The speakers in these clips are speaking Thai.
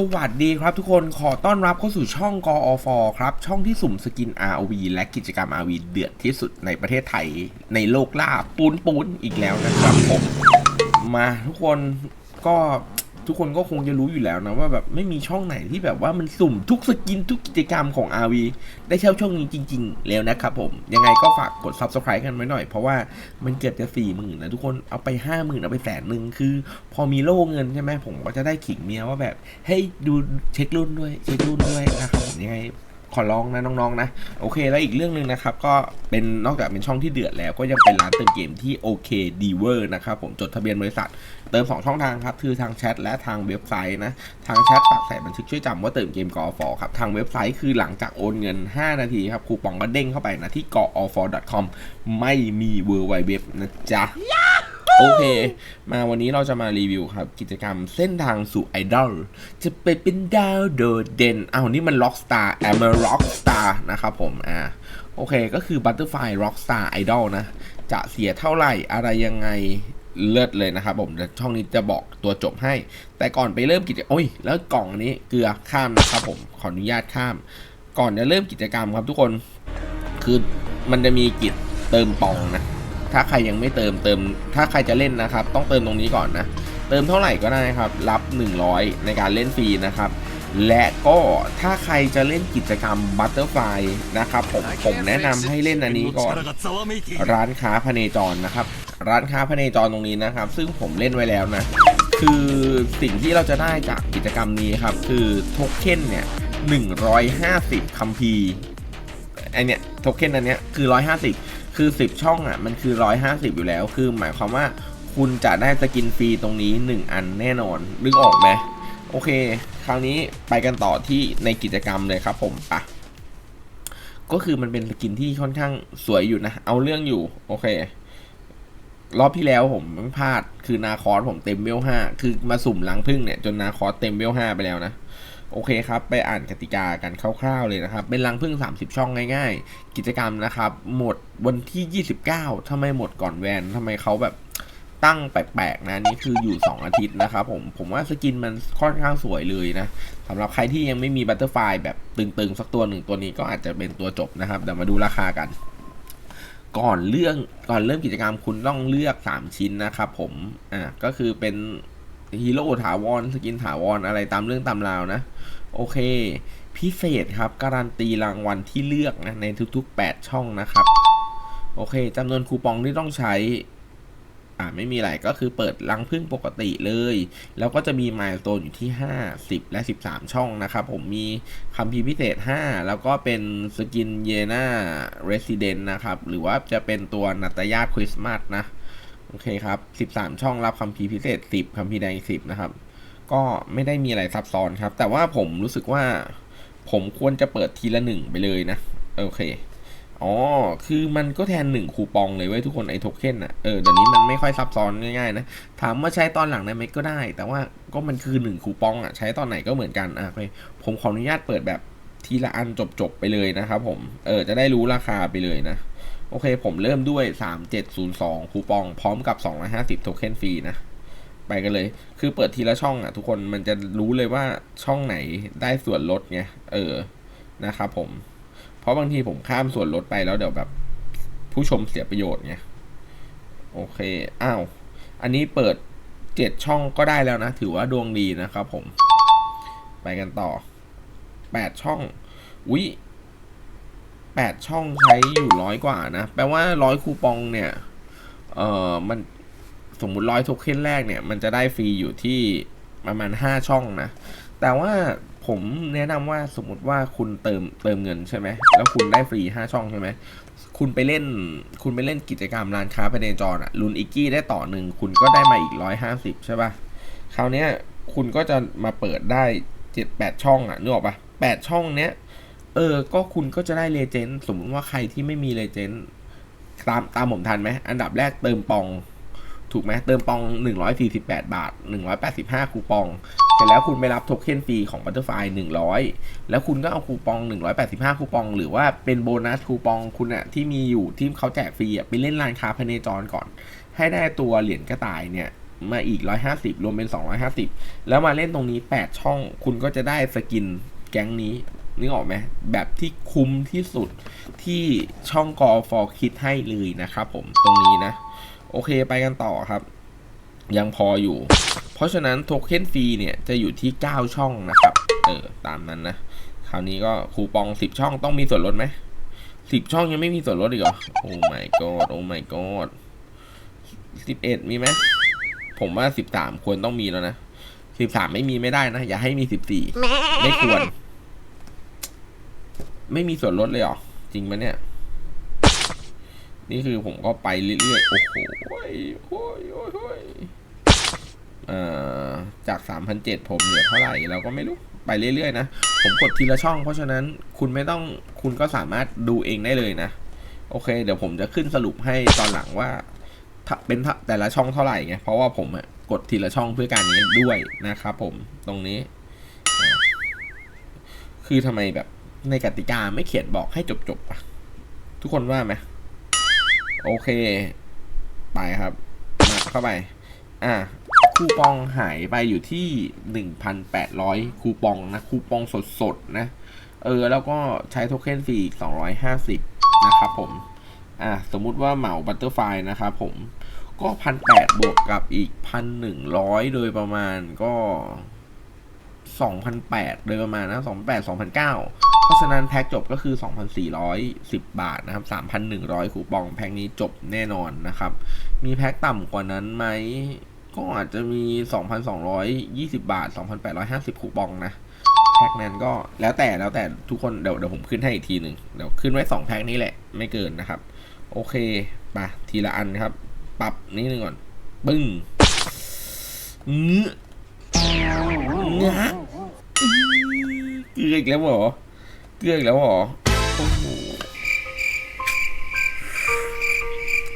สวัสดีครับทุกคนขอต้อนรับเข้าสู่ช่องกอฟครับ ช่องที่สุ่มสกิน ROV และกิจกรรม ROV เดือดที่สุดในประเทศไทย ในโลกล่าปูนปูนอีกแล้วนะครับผม มาทุกคนก็ ทุกคนก็คงจะรู้อยู่แล้วนะว่าแบบไม่มีช่องไหนที่แบบว่ามันสุ่มทุกสกินทุกกิจกรรมของ RV ได้เช่าช่องนี้จริง ๆ แล้วนะครับผม ยังไงก็ฝากกด Subscribe กันไว้หน่อย เพราะว่ามันเกือบจะสี่หมื่นนะทุกคนเอาไปห้าหมื่นเอาไปแสนหนึ่งคือ พอมีโล่เงินใช่ไหมผมก็จะได้ขิงเมียว่าแบบเฮ้ยดูเช็ครุ่นด้วยเช็ครุ่นด้วยนะครับผมยังไง ขอร้องนะน้องๆนะโอเคแล้วอีกเรื่องหนึ่งนะครับก็เป็นนอกจากเป็นช่องที่เดือดแล้ว ก็ยังเป็นร้านเติมเกมที่โอเคดีเวอร์นะครับผมจดทะเบียนบริษัท เติม 2 ช่องทางครับคือทางแชทและทางเว็บไซต์นะทางแชทฝากใส่บันทึกช่วยจำว่าเติมเกมกอฟอครับทางเว็บไซต์คือหลังจากโอนเงิน 5 นาทีครับคูปองก็เด้งเข้าไปนะที่กอ f com ไม่มีเวอร์ไวเว็บนะจ๊ะ โอเค มาวันนี้เราจะมารีวิวครับ กิจกรรมเส้นทางสู่ไอดอล จะไปเป็นดาวโดดเด่นอ้าวนี่มันล็อกสตาร์แอมเบอร์ล็อกสตาร์นะครับผม อ่า โอเค ก็คือ Butterfly Rockstar Idol นะ จะเสียเท่าไหร่ อะไรยังไงเลิศเลยนะครับผมช่องนี้จะบอกตัวจบให้ แต่ก่อนไปเริ่มกิจโอ้ย แล้วกล่องอันนี้เกลือข้ามนะครับผม ขออนุญาตข้าม ก่อนจะเริ่มกิจกรรมครับทุกคน คือมันจะมีกิจเติมปองนะ ถ้าใครยังไม่เติมเติม ถ้าใครจะเล่นนะครับ ต้องเติมตรงนี้ก่อนนะ เติมเท่าไหร่ก็ได้ครับ รับ 100 ในการเล่นฟรีนะครับ และก็ถ้าใครจะเล่นกิจกรรมบัตเตอร์ไฟนะครับผมผมแนะนำให้เล่นอันนี้ก่อน ร้านค้าพเนจรนะครับ ร้านค้าพเนจรตรงนี้นะครับ ซึ่งผมเล่นไว้แล้วนะ คือสิ่งที่เราจะได้จากกิจกรรมนี้ครับ คือโทเค็นเนี่ย150คัมภีร์ไอเนี่ยโทเค็นอันเนี้ยคือ 150 คือ 10 ช่องอะมันคือ 150 อยู่แล้ว คือหมายความว่าคุณจะได้สกินฟรีตรงนี้ 1 อันแน่นอนนึกออกไหมโอเค คราวนี้ไปกันต่อที่ในกิจกรรมเลยครับผมปะก็คือมันเป็นสกินที่ค่อนข้างสวยอยู่นะ เอาเรื่องอยู่ โอเค รอบที่แล้วผมไม่พลาดคือนาคอสผมเต็มเวลห้าคือมาสุ่มลังพึ่งเนี่ย จนนาคอสเต็มเวลห้าไปแล้วนะ โอเคครับ ไปอ่านกติกากันคร่าวๆเลยนะครับ เป็นรังพึ่ง 30 ช่องง่าย ๆ กิจกรรมนะครับ หมดวันที่ 29ทำไมหมดก่อนแวนทำไมเขาแบบตั้งแปลกๆนะนี่คืออยู่ 2 อาทิตย์นะครับผมผมว่าสกินมันค่อนข้างสวยเลยนะสำหรับใครที่ยังไม่มีบัตเตอร์ไฟแบบตึงๆ สักตัวหนึ่งตัวนี้ก็อาจจะเป็นตัวจบนะครับเดี๋ยวมาดูราคากัน ก่อนเรื่องก่อนเริ่มกิจกรรมคุณต้องเลือก 3 ชิ้นนะครับผมอ่าก็คือเป็น ฮีโร่ถาวรสกินถาวรอะไรตามเรื่องตามราวนะ โอเค พิเศษครับ การันตีรางวัลที่เลือกนะในทุก ๆ 8 ช่องนะครับ โอเคจำนวนคูปองที่ต้องใช้อ่าไม่มีอะไรก็คือเปิดรังพึ่งปกติเลย แล้วก็จะมีมายโตนอยู่ที่ 5 10 และ 13 ช่องนะครับ ผมมีคัมภีพิเศษ 5 แล้วก็เป็นสกินเยน่าเรสซิเดนต์นะครับ หรือว่าจะเป็นตัวนัตยาคริสต์มาสนะ โอเคครับ 13 ช่องรับคัมภีร์พิเศษ 10คัมภีร์แดง10 นะครับ ก็ไม่ได้มีอะไรซับซ้อนครับ แต่ว่าผมรู้สึกว่า ผมควรจะเปิดทีละหนึ่งไปเลยนะ โอเค อ๋อ คือมันก็แทนหนึ่งคูปองเลยเว้ยทุกคนไอ้โทเค็นอะ เออเดี๋ยวนี้มันไม่ค่อยซับซ้อนง่ายๆนะ ถามว่าใช้ตอนหลังได้ไหมก็ได้ แต่ว่าก็มันคือหนึ่งคูปองอะ ใช้ตอนไหนก็เหมือนกันอะโอเคผมขออนุญาตเปิดแบบทีละอันจบๆไปเลยนะครับผม เออ จะได้รู้ราคาไปเลยนะ โอเค ผมเริ่มด้วย 3702 คูปองพร้อมกับ 250 โทเค็นฟรีนะ ไปกันเลย คือเปิดทีละช่องอะ ทุกคนมันจะรู้เลยว่าช่องไหนได้ส่วนลดไง เออ นะครับผม เพราะบางทีผมข้ามส่วนลดไปแล้วเดี๋ยวแบบ ผู้ชมเสียประโยชน์ไง โอเค อ้าว อันนี้เปิดเจ็ดช่องก็ได้แล้วนะ ถือว่าดวงดีนะครับผม ไปกันต่อแปดช่อง อุ๊ย แปดช่องใช้อยู่ร้อยกว่านะ แปลว่าร้อยคูปองเนี่ย เอ่อ มันสมมุติร้อยโทเค็นแรกเนี่ย มันจะได้ฟรีอยู่ที่ประมาณห้าช่องนะ แต่ว่าผมแนะนำว่าสมมติว่าคุณเติมเติมเงินใช่ไหม แล้วคุณได้ฟรีห้าช่องใช่ไหม คุณไปเล่น คุณไปเล่นกิจกรรมร้านค้าภายในจรอะลุนอิกกี้ได้ต่อหนึ่ง คุณก็ได้มาอีกร้อยห้าสิบใช่ปะ่ะ คราวเนี้ยคุณก็จะมาเปิดได้เจ็ดแปดช่องอะนึกออกปะแปดช่องเนี้ย เออ ก็คุณก็จะได้เลเจนด์สมมติว่าใครที่ไม่มีเลเจนด์ตามตามผมทันไหม อันดับแรกเติมปอง ถูกไหมเติมปอง 148 บาท 185 คูปอง เสร็จแล้วคุณไปรับโทเค็นฟรีของ Butterfly 100 แล้วคุณก็เอาคูปอง 185 คูปอง หรือว่าเป็นโบนัสคูปองคุณอะที่มีอยู่ที่เขาแจกฟรีอะไปเล่นร้านค้าพเนจรก่อน ให้ได้ตัวเหรียญกระต่ายเนี่ยมาอีก 150 รวมเป็น 250 แล้วมาเล่นตรงนี้ 8 ช่อง คุณก็จะได้สกินแก๊งนี้ นึกออกไหมแบบที่คุ้มที่สุดที่ช่องกอฟอคิดให้เลยนะครับผมตรงนี้นะ โอเคไปกันต่อครับ ยังพออยู่ เพราะฉะนั้นโทเค็นฟรีเนี่ยจะอยู่ที่ 9 ช่องนะครับ เออ ตามนั้นนะ คราวนี้ก็คูปอง 10 ช่องต้องมีส่วนลดไหมสิบช่องยังไม่มีส่วนลดอีกเหรอ โอ้ my god โอ้ my god สิบเอ็ดมีไหม ผมว่าสิบสามควรต้องมีแล้วนะสิบสามไม่มีไม่ได้นะ อย่าให้มีสิบสี่ไม่ควร ไม่มีส่วนลดเลยหรอ จริงไหมเนี่ย นี่คือผมก็ไปเรื่อยๆ โอ้โหโอ้ยโอ้ยโอ้ยโอ้ยเอ่อจากสามพันเจ็ดผมเหลือเท่าไหร่เราก็ไม่รู้ ไปเรื่อยๆ นะ ผมกดทีละช่อง เพราะฉะนั้นคุณไม่ต้องคุณก็สามารถดูเองได้เลยนะ โอเค เดี๋ยวผมจะขึ้นสรุปให้ตอนหลังว่าเป็นแต่ละช่องเท่าไหร่ไง เพราะว่าผมกดทีละช่องเพื่อการนี้ด้วยนะครับผมตรงนี้ คือทำไมแบบ ในกติกาไม่เขียนบอกให้จบๆอะทุกคนว่าไหมโอเค ไปครับมาเข้าไป อะคูปองหายไปอยู่ที่ 1,800 คูปองนะ คูปองสดๆนะ เออ แล้วก็ใช้โทเค็นฟรีอีก 250 นะครับผม อะสมมุติว่าเหมาบัตเตอร์ไฟนะครับผม ก็พันแปดบวกกับอีกพันหนึ่งร้อยโดยประมาณก็ สองพันแปดโดยประมาณนะสองแปดสองพันเก้าเพราะฉะนั้นแพ็กจบก็คือสองพันสี่ร้อยสิบบาทนะครับสามพันหนึ่งร้อยคูปองแพ็กนี้จบแน่นอนนะครับ มีแพ็กต่ำกว่านั้นไหม ก็อาจจะมี 2,220 บาท 2,850 คูปองนะแพ็กนั้นก็แล้วแต่แล้วแต่ทุกคนเดี๋ยวเดี๋ยวผมขึ้นให้อีกทีหนึ่งเดี๋ยวขึ้นไว้ 2 แพ็กนี้แหละไม่เกินนะครับ โอเคไปทีละอันครับ ปรับนิดนึงก่อน ปึ้งเงื้อ เกลืออีกแล้วเหรอ เกลืออีกแล้วเหรอ โอ้โห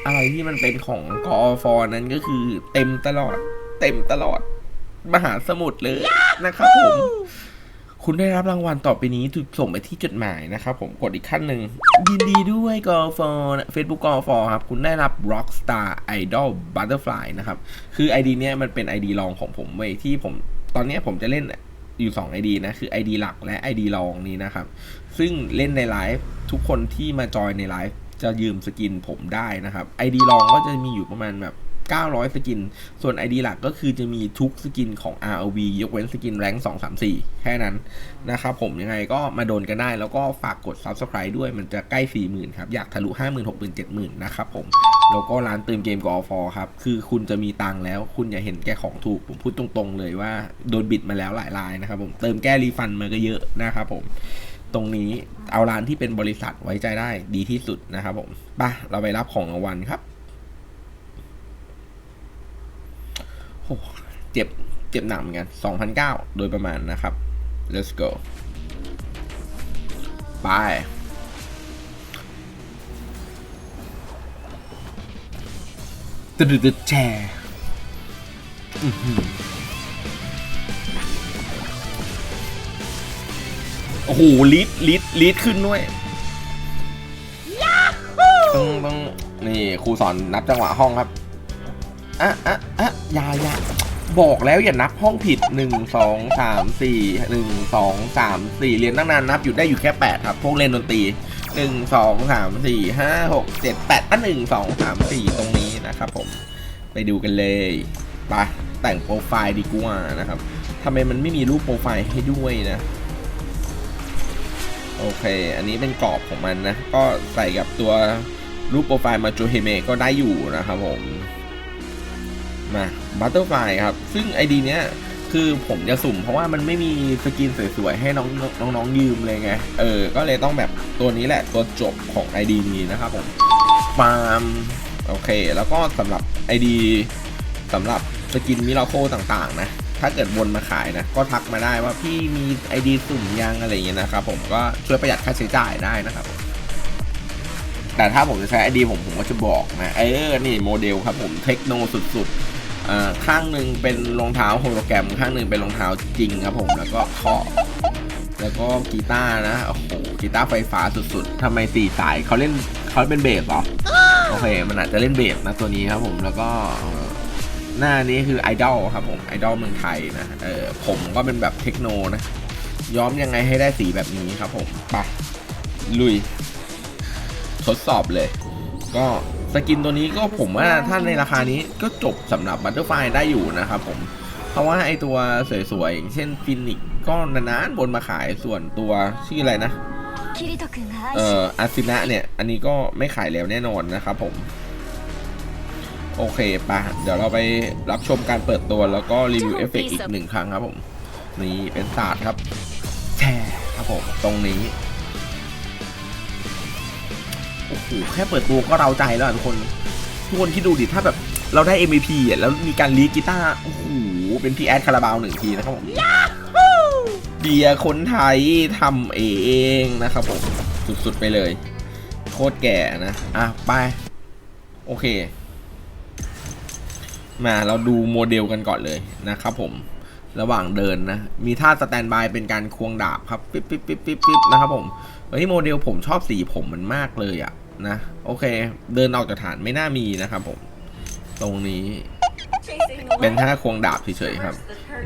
อะไรที่มันเป็นของกอฟอนั้นก็คือเต็มตลอด เต็มตลอด มหาสมุทรเลยนะครับผม คุณได้รับรางวัลต่อไปนี้ถูกส่งไปที่จดหมายนะครับผมกดอีกขั้นหนึ่งยินดีด้วยกอฟอเฟซบุ๊กกอฟอครับ คุณได้รับ Rockstar Idol Butterfly นะครับ คือ ID เนี้ยมันเป็น ID รองของผมเว้ยที่ผมตอนเนี้ยผมจะเล่นอยู่ 2 ID นะ คือ ID หลักและ ID รองนี้นะครับ ซึ่งเล่นในไลฟ์ทุกคนที่มาจอยในไลฟ์จะยืมสกินผมได้นะครับ ID รองก็จะมีอยู่ประมาณแบบ 900 สกิน ส่วน ID หลักก็คือจะมีทุกสกินของ ROV ยกเว้นสกินแรง2 3 4 แค่นั้นนะครับผมยังไงก็มาโดนกันได้ แล้วก็ฝากกด Subscribe ด้วยมันจะใกล้ 40,000 ครับ อยากทะลุ 50,000 60,000 70,000 นะครับผม แล้วก็ร้านเติมเกมกอฟอครับ คือคุณจะมีตังแล้ว คุณอย่าเห็นแก่ของถูก ผมพูดตรงๆ เลยว่าโดนบิดมาแล้วหลายรายนะครับผม เติมแก้รีฟันมาก็เยอะนะครับผมตรงนี้เอาร้านที่เป็นบริษัทไว้ใจได้ดีที่สุดนะครับผมไปะเราไปรับของรางวัลครับโอ้ เจ็บเจ็บหนักเหมือนกัน2,009 โดยประมาณนะครับ let's go ไปตึ๊ดตึ๊ดแชร์อื้อหือโอ้โหลีดลีดลีดขึ้นด้วยต้องต้องนี่ครูสอนนับจังหวะห้องครับ อะอะอะยาอยาบอกแล้วอย่านับห้องผิดหนึ่งสองสามสี่หนึ่งสองสามสี่เรียนตั้งนานนับอยู่ได้อยู่แค่แปดครับ พวกเล่นดนตรีหนึ่งสองสามสี่ห้าหกเจ็ดแปดอะหนึ่งสองสามสี่ตรงนี้นะครับผม ไปดูกันเลยไปแต่งโปรไฟล์ดีกว่านะครับทำไมมันไม่มีรูปโปรไฟล์ให้ด้วยนะ โอเค อันนี้เป็นกรอบของมันนะ ก็ใส่กับตัวรูปโปรไฟล์มาจูเฮเมก็ได้อยู่นะครับผม มาบัตเตอร์ไฟครับ ซึ่ง ID เนี้ยคือผมจะสุ่มเพราะว่ามันไม่มีสกินสวยๆ ให้น้องน้ององยืมเลยไง เออ ก็เลยต้องแบบตัวนี้แหละตัวจบของ ID นี้นะครับผมฟาร์มโอเค แล้วก็สำหรับ ID สำหรับสกินมิราโคต่างๆ นะ ถ้าเกิดวนมาขายนะ ก็ทักมาได้ว่าพี่มี ID สุ่มยังอะไรอย่างเงี้ยนะครับผมก็ช่วยประหยัดค่าใช้จ่ายได้นะครับผมแต่ถ้าผมจะใช้ ID ผมผมก็จะบอกนะ เออ นี่โมเดลครับผมเทคโนสุดๆ ข้างหนึ่งเป็นรองเท้าโฮโลแกรม ข้างหนึ่งเป็นรองเท้าจริงครับผมแล้วก็ข้อแล้วก็กีตาร์นะโอ้โหกีตาร์ไฟฟ้าสุดๆทำไมสี่สายเขาเล่นเขาเป็นเบสเหรอโอเคมันอาจจะเล่นเบสนะตัวนี้ครับผมแล้วก็หน้านี้คือไอดอลครับผมไอดอลเมืองไทยนะเออผมก็เป็นแบบเทคโนนะย้อมยังไงให้ได้สีแบบนี้ครับผมไปลุย ทดสอบเลย ก็ สกินตัวนี้ก็ผมว่าถ้าในราคานี้ก็จบสำหรับบัตเตอร์ไฟได้อยู่นะครับผม เพราะว่าไอตัวสวยๆอย่างเช่นฟินิกก็นานๆบนมาขายส่วนตัวชื่ออะไรนะเอออาซินะเนี่ย อันนี้ก็ไม่ขายแล้วแน่นอนนะครับผม โอเคปะเดี๋ยวเราไปรับชมการเปิดตัวแล้วก็รีวิวเอฟเฟกอีกหนึ่งครั้งครับผม นี่เป็นศาสตร์ครับแช่ครับผม ตรงนี้ โอ้โหแค่เปิดตัวก็เราใจแล้วอะทุกคน ทุกคนคิดดูดิถ้าแบบเราได้ MVP อะแล้วมีการลีดกีตาร์โอ้โหเป็นพี่แอดคาราบาวหนึ่งทีนะครับผมเบียร์คนไทยทำเองนะครับผมสุดๆไปเลย โคตรแก่นะ อะ ไป โอเค มาเราดูโมเดลกันก่อนเลยนะครับผมระหว่างเดินนะ มีท่าสแตนบายเป็นการควงดาบครับ ปิ๊บปิ๊บปิ๊บปิ๊บปิ๊บนะครับผม เฮ้ยโมเดลผมชอบสีผมมันมากเลยอะ นะ โอเค เดินออกจากฐานไม่น่ามีนะครับผม ตรงนี้ เป็นท่าควงดาบเฉยๆครับ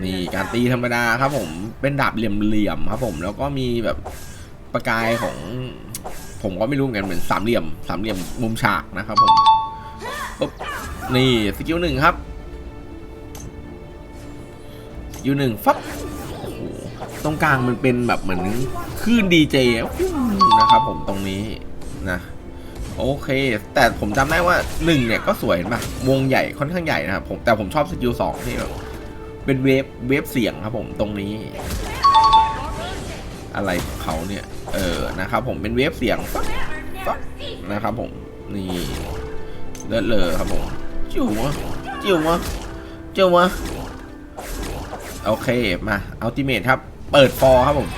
นี่การตีธรรมดาครับผมเป็นดาบเหลี่ยมๆครับผมแล้วก็มีแบบประกายของผมก็ไม่รู้เหมือนกันเหมือนสามเหลี่ยมสามเหลี่ยมมุมฉากนะครับผมปุ๊บนี่สกิลหนึ่งครับสกิลหนึ่งฟับโอ้โหตรงกลางมันเป็นแบบเหมือนคลื่นดีเจนะครับผมตรงนี้นะ โอเค แต่ผมจำได้ว่าหนึ่งเนี่ยก็สวยมากวงใหญ่ค่อนข้างใหญ่นะครับผมแต่ผมชอบสกิลสองที่แบบเป็นเวฟเวฟเสียงครับผมตรงนี้ อะไรของเขาเนี่ย เออนะครับ ผมเป็นเวฟเสียงนะครับผมนี่เลิศเลยครับผมจิ๋ววะจิ๋ววะจิ๋ววะโอเคมาอัลติเมทครับ เปิดฟอครับผม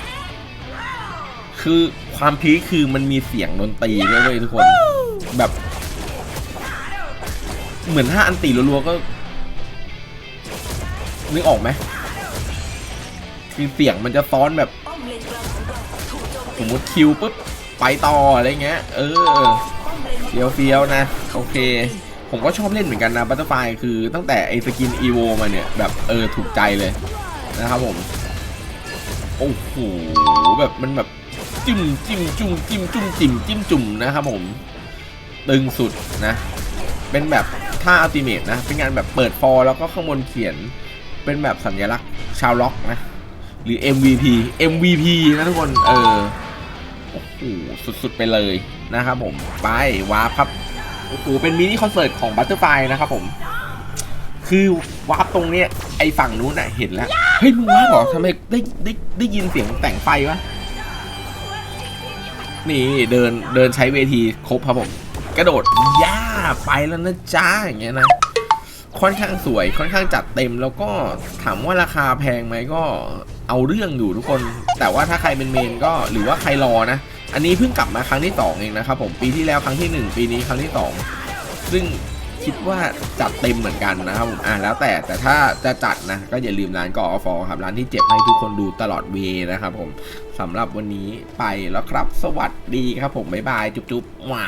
คือความพีคคือมันมีเสียงดนตรีด้วยเว้ยทุกคน แบบ เหมือนถ้าอันตีรัวๆก็ นึกออกไหมคือเสียงมันจะซ้อนแบบสมมติคิวปุ๊บไปต่ออะไรเงี้ย เออเฟี้ยวเฟี้ยวๆนะ โอเค ผมก็ชอบเล่นเหมือนกันนะบัตเตอร์ไฟคือตั้งแต่ไอ้สกินอีโวมาเนี่ย แบบเออถูกใจเลยนะครับผม โอ้โหแบบมันแบบ จิ้มจิ้มจุ่มจิ้มจุ่มจิ้มจิ้มจุ่มนะครับผมตึงสุดนะ เป็นแบบท่าอัลติเมทนะ เป็นงานแบบเปิดฟอร์แล้วก็ข้างบนเขียน เป็นแบบสัญลักษณ์ชาวล็อกนะ หรือ MVP MVP นะทุกคน เออ โอ้โห สุดๆไปเลยนะครับผม ไปวาร์ปครับ โอ้โห เป็นมินิคอนเสิร์ตของบัตเตอร์ไฟนะครับผม คือวาร์ปตรงเนี้ยไอฝั่งนู้นน่ะเห็นแล้ว เฮ้ยมึงวาร์ปเหรอทำไมได้ได้ได้ยินเสียงแต่งไฟวะ นี่เดินเดินใช้เวทีครบครับผม กระโดดย่าไปแล้วนะจ้าอย่างเงี้ยนะค่อนข้างสวยค่อนข้างจัดเต็มแล้วก็ถามว่าราคาแพงไหมก็เอาเรื่องอยู่ทุกคน แต่ว่าถ้าใครเป็นเมนก็หรือว่าใครรอนะ อันนี้เพิ่งกลับมาครั้งที่สองเองนะครับผมปีที่แล้วครั้งที่หนึ่งปีนี้ครั้งที่สองซึ่งคิดว่าจัดเต็มเหมือนกันนะครับผมอ่าแล้วแต่แต่ถ้าจะจัดนะ ก็อย่าลืมร้านกอฟครับร้านที่เจ็บให้ทุกคนดูตลอดเวย์นะครับผม สำหรับวันนี้ไปแล้วครับ สวัสดีครับผม บ๊ายบาย จุ๊บๆว้า